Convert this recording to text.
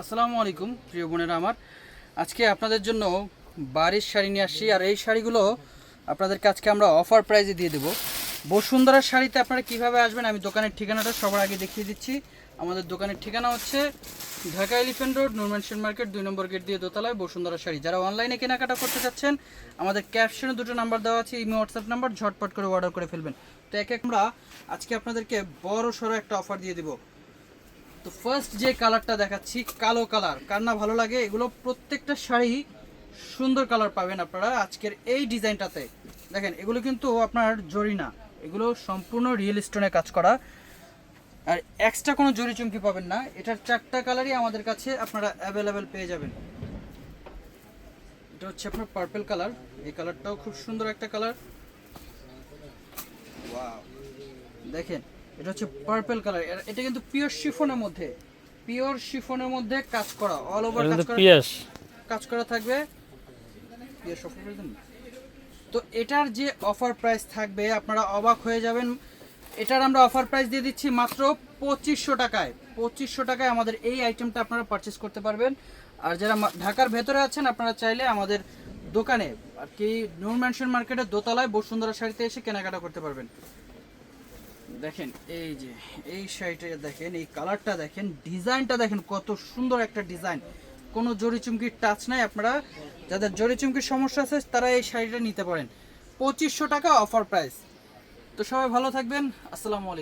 আসসালামু আলাইকুম, প্রিয় বোনেরা আমার। আজকে আপনাদের জন্য বাড়ির শাড়ি নিয়ে আসছি। আর এই শাড়িগুলো আপনাদেরকে আজকে আমরা অফার প্রাইজে দিয়ে দেবো। বসুন্ধরার শাড়িতে আপনারা কীভাবে আসবেন, আমি দোকানের ঠিকানাটা সবার আগে দেখিয়ে দিচ্ছি। আমাদের দোকানের ঠিকানা হচ্ছে ঢাকা এলিফেন্ট রোড নুরমেনশন মার্কেট, দুই নম্বর গেট দিয়ে দোতলায় বসুন্ধরা শাড়ি। যারা অনলাইনে কেনাকাটা করতে চাচ্ছেন, আমাদের ক্যাপশনে দুটো নাম্বার দেওয়া আছে ইমো হোয়াটসঅ্যাপ নাম্বার ঝটপট করে অর্ডার করে ফেলবেন। তো এক এক আমরা আজকে আপনাদেরকে বড় সড়ো একটা অফার দিয়ে দেবো। তো ফার্স্ট যে কালারটা দেখাচ্ছি, কালো কালার কার না ভালো লাগে, এগুলো প্রত্যেকটা শাড়ি সুন্দর কালার পাবেন আপনারা আজকের এই ডিজাইনটাতে। দেখেন, এগুলো কিন্তু আপনার জরি না এগুলো সম্পূর্ণ রিয়েল স্টোনে কাজ করা। আর এক্সট্রা কোনো জরি চুমকি পাবেন না। এটার চারটা কালারই আমাদের কাছে আপনারা অ্যাভেলেবেল পেয়ে যাবেন। এটা হচ্ছে আপনার পার্পল কালার এই কালারটাও খুব সুন্দর একটা কালার দেখেন এটা হচ্ছে পার্পল কালার এটা কিন্তু পিওর শিফনের মধ্যে পিওর শিফনের মধ্যে কাজ করা অল ওভার কাজ করা কাজ করা থাকবে। পিওর দেন। তো এটার যে অফার প্রাইস থাকবে আপনারা অবাক হয়ে যাবেন। এটার আমরা অফার প্রাইস দিয়ে দিচ্ছি মাত্র পঁচিশশো টাকায়। পঁচিশশো টাকায় আমাদের এই আইটেমটা আপনারা পারচেস করতে পারবেন। আর যারা ঢাকার ভেতরে আছেন আপনারা চাইলে আমাদের দোকানে আর কি নূর ম্যানশন মার্কেটের দোতলায় বসুন্ধরা শাড়িতে এসে কেনাকাটা করতে পারবেন। দেখেন, এই যে, এই শাড়িটা দেখেন, এই কালারটা দেখেন, ডিজাইনটা দেখেন কত সুন্দর একটা ডিজাইন। কোনো জরি চুমকির টাচ নাই, আপনারা যাদের জরি চুমকির সমস্যা আছে, তারা এই শাড়িটা নিতে পারেন। পঁচিশশো টাকা অফার প্রাইস তো সবাই ভালো থাকবেন, আসসালামু আলাইকুম।